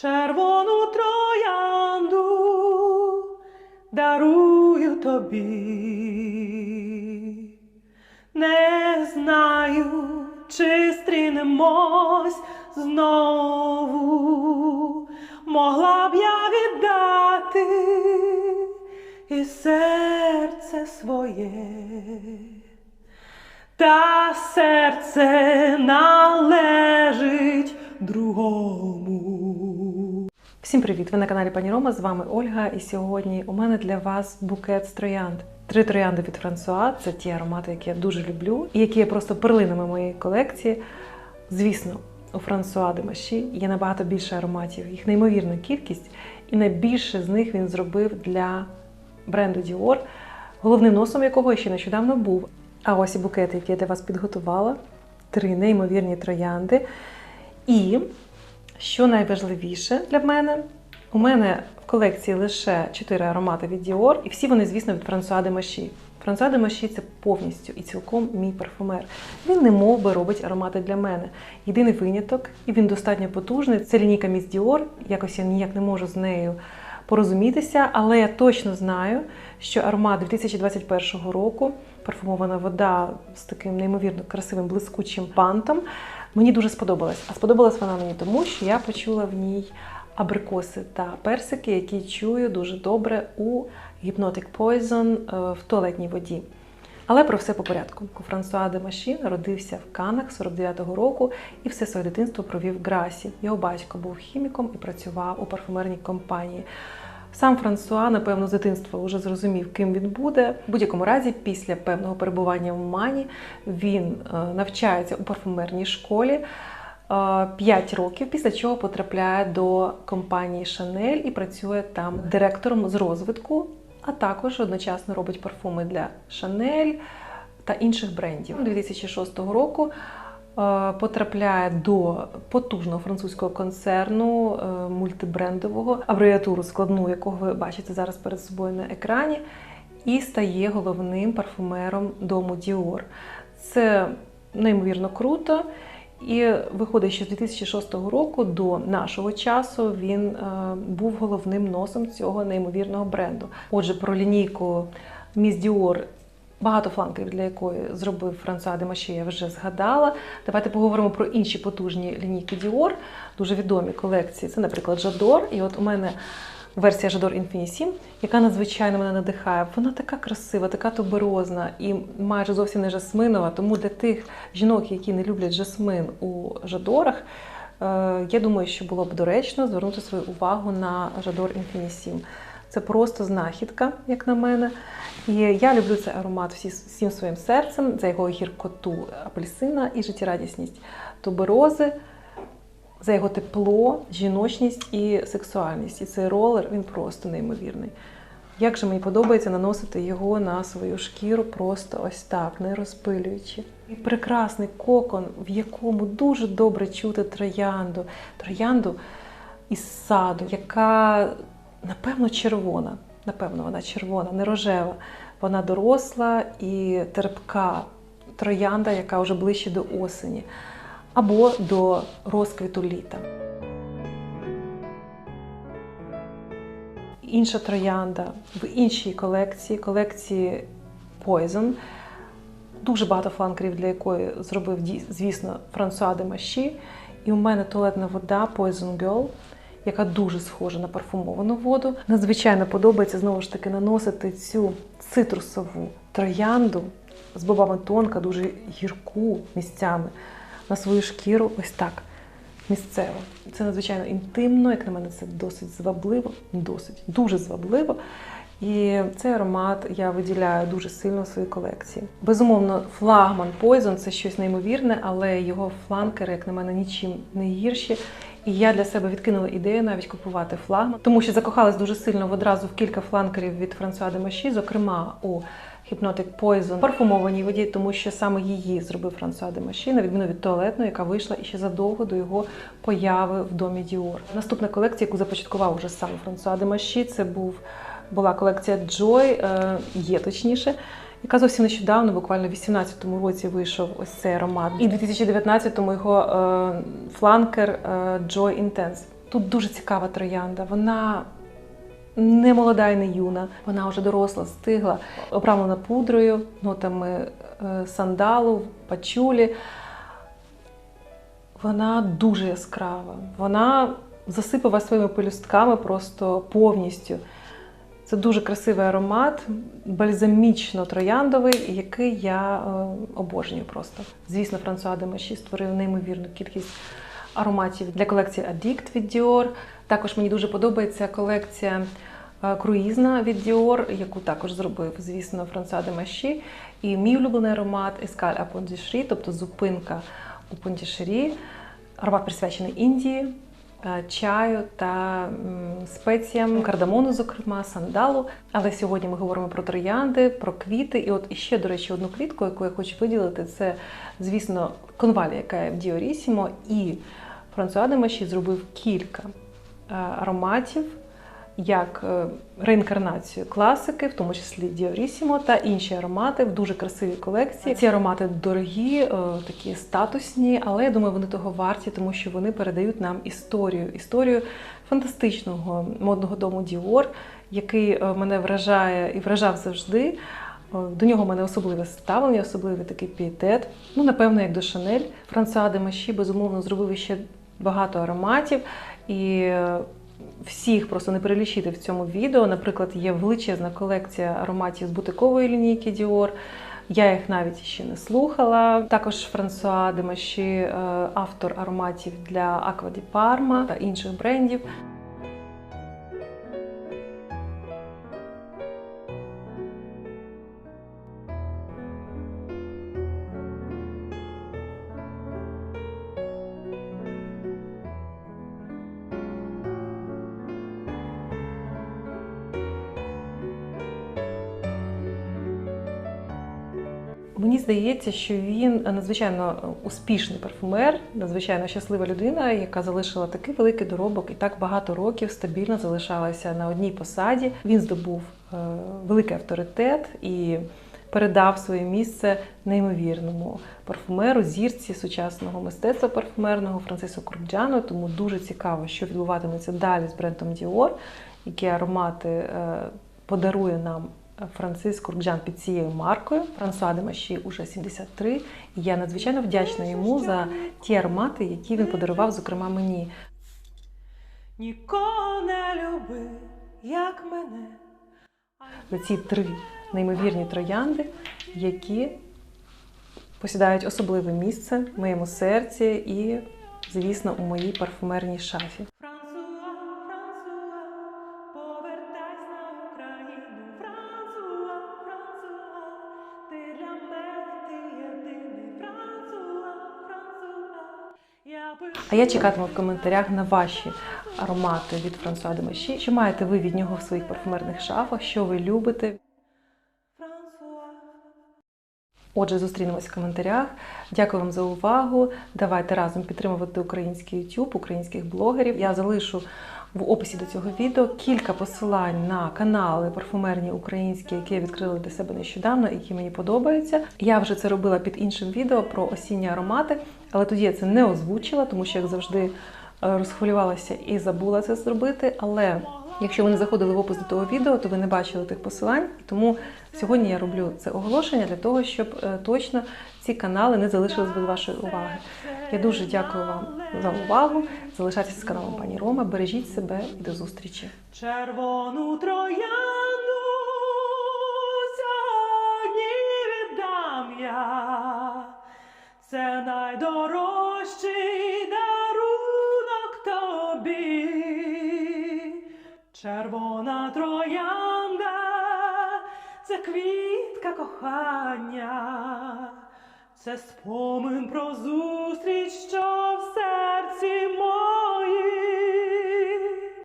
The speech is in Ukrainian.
Червону троянду дарую тобі. Не знаю, чи стрінемось знову. Могла б я віддати і серце своє. Та серце належить другому. Всім привіт! Ви на каналі Пані Рома. З вами Ольга. І сьогодні у мене для вас букет з троянд. Три троянди від Франсуа. Це ті аромати, які я дуже люблю, і які є просто перлинами моєї колекції. Звісно, у Франсуа де Маші є набагато більше ароматів, їх неймовірна кількість, і найбільше з них він зробив для бренду Dior, головним носом якого ще нещодавно був. А ось і букети, які я для вас підготувала. Три неймовірні троянди. І що найважливіше для мене, у мене в колекції лише 4 аромати від Dior, і всі вони, звісно, від Франсуа де Маші. Франсуа де Маші це повністю і цілком мій парфумер. Він не мов би робить аромати для мене. Єдиний виняток, і він достатньо потужний. Це лінійка Міс Dior. Якось я ніяк не можу з нею порозумітися, але я точно знаю, що аромат 2021 року, парфумована вода з таким неймовірно красивим блискучим пантом, мені дуже сподобалась. А сподобалась вона мені тому, що я почула в ній абрикоси та персики, які чую дуже добре у Hypnotic Poison е, в туалетній воді. Але про все по порядку. Франсуа де Маші народився в Канах 49-го року і все своє дитинство провів в Грасі. Його батько був хіміком і працював у парфумерній компанії. Сам Франсуа, напевно, з дитинства вже зрозумів, ким він буде. В будь-якому разі, після певного перебування в Мані, він е, навчається у парфумерній школі. 5 років, після чого потрапляє до компанії Chanel і працює там директором з розвитку, а також одночасно робить парфуми для Chanel та інших брендів. 2006 року е, потрапляє до потужного французького концерну е, мультибрендового, абревіатуру складну, якого ви бачите зараз перед собою на екрані, і стає головним парфумером дому Dior. Це неймовірно круто. І виходить, що з 2006 року до нашого часу він е, був головним носом цього неймовірного бренду. Отже, про лінійку Miss Dior, багато фланків, для якої зробив Франсуа де Маші, я вже згадала. Давайте поговоримо про інші потужні лінійки Dior, дуже відомі колекції. Це, наприклад, Жадор. І от у мене версія Жадор Infinity 7, яка надзвичайно мене надихає. Вона така красива, така туберозна і майже зовсім не жасминова. Тому для тих жінок, які не люблять жасмин у Жадорах, е, я думаю, що було б доречно звернути свою увагу на Жадор Infinity 7. Це просто знахідка, як на мене. І я люблю цей аромат всім своїм серцем, за його гіркоту апельсина і життєрадісність туберози за його тепло, жіночність і сексуальність. І цей ролер він просто неймовірний. Як же мені подобається наносити його на свою шкіру просто ось так, не розпилюючи. І прекрасний кокон, в якому дуже добре чути троянду. Троянду із саду, яка, напевно, червона. Напевно, вона червона, не рожева. Вона доросла і терпка троянда, яка вже ближче до осені або до розквіту літа. Інша троянда в іншій колекції, колекції Poison. Дуже багато фланкерів, для якої зробив, звісно, Франсуа де Маші. І у мене туалетна вода Poison Girl, яка дуже схожа на парфумовану воду. Надзвичайно подобається знову ж таки наносити цю цитрусову троянду з бобами тонка, дуже гірку місцями на свою шкіру ось так місцево. Це надзвичайно інтимно, як на мене, це досить звабливо, досить дуже звабливо. І цей аромат я виділяю дуже сильно в своїй колекції. Безумовно, флагман Poison – це щось неймовірне, але його фланкери, як на мене, нічим не гірші. І я для себе відкинула ідею навіть купувати флагман, тому що закохалась дуже сильно одразу в кілька фланкерів від Франсуа де Маші, зокрема у Hypnotic Poison парфумованій воді, тому що саме її зробив Франсуа де Маші, на відміну від туалетної, яка вийшла іще задовго до його появи в домі Діор. Наступна колекція, яку започаткував уже сам Франсуа де Маші, це був була колекція Joy, е, є точніше. Яка зовсім нещодавно, буквально в 2018 році, вийшов ось цей аромат. І в 2019-му його е, фланкер е, Joy Intense. Тут дуже цікава троянда. Вона не молода і не юна, вона вже доросла, стигла, обрамлена пудрою, нотами е, сандалу, пачулі. Вона дуже яскрава. Вона засипала своїми пелюстками просто повністю. Це дуже красивий аромат, бальзамічно-трояндовий, який я е, обожнюю просто. Звісно, Франсуа де Маші створив неймовірну кількість ароматів для колекції Addict від Dior. Також мені дуже подобається колекція е, круїзна від Dior, яку також зробив, звісно, Франсуа де Маші. І мій улюблений аромат à Pondichéry, тобто зупинка у Пондішері. Аромат присвячений Індії, чаю та спеціям, кардамону, зокрема, сандалу. Але сьогодні ми говоримо про троянди, про квіти. І от іще, до речі, одну квітку, яку я хочу виділити, це, звісно, конвалія, яка є в Діорісімо. І Франсуа Демаші зробив кілька е, ароматів. Як е, реінкарнацію класики, в тому числі Діорісімо та інші аромати в дуже красивій колекції. Ці аромати дорогі, е, такі статусні, але я думаю, вони того варті, тому що вони передають нам історію, історію фантастичного модного дому Dior, який е, мене вражає і вражав завжди. До нього в мене особливе ставлення, особливий такий пієтет. Ну, напевно, як до Шанель. Франсуа де Маші, безумовно, зробив ще багато ароматів. І всіх просто не перелічити в цьому відео. Наприклад, є величезна колекція ароматів з бутикової лінійки Dior. Я їх навіть ще не слухала. Також Франсуа Демаші, е, автор ароматів для di Parma та інших брендів. Мені здається, що він надзвичайно успішний парфумер, надзвичайно щаслива людина, яка залишила такий великий доробок і так багато років стабільно залишалася на одній посаді. Він здобув е, великий авторитет і передав своє місце неймовірному парфумеру, зірці сучасного мистецтва парфумерного Францисо Курджану. Тому дуже цікаво, що відбуватиметься далі з брендом Dior, які аромати е, подарує нам Францис Куркджан під цією маркою. Франсуа де Маші уже 73. І я надзвичайно вдячна йому за ті аромати, які він подарував, зокрема мені. Нікого не люби, як мене. Ці три неймовірні троянди, які посідають особливе місце в моєму серці і, звісно, у моїй парфумерній шафі. А я чекатиму в коментарях на ваші аромати від Франсуа де Маші. Чи маєте ви від нього в своїх парфумерних шафах? Що ви любите? Отже, зустрінемось в коментарях. Дякую вам за увагу. Давайте разом підтримувати український YouTube, українських блогерів. Я залишу в описі до цього відео кілька посилань на канали парфумерні українські, які я відкрила для себе нещодавно, які мені подобаються. Я вже це робила під іншим відео про осінні аромати, але тоді я це не озвучила, тому що як завжди е, розхвилювалася і забула це зробити. Але Якщо ви не заходили в опис до того відео, то ви не бачили тих посилань. Тому сьогодні я роблю це оголошення для того, щоб е, точно ці канали не залишились без вашої уваги. Я дуже дякую вам за увагу. Залишайтеся з каналом пані Рома. Бережіть себе і до зустрічі. Червону троянду сьогодні віддам я. Це найдорожчий Червона троянда це квітка кохання, це спомин про зустріч, що все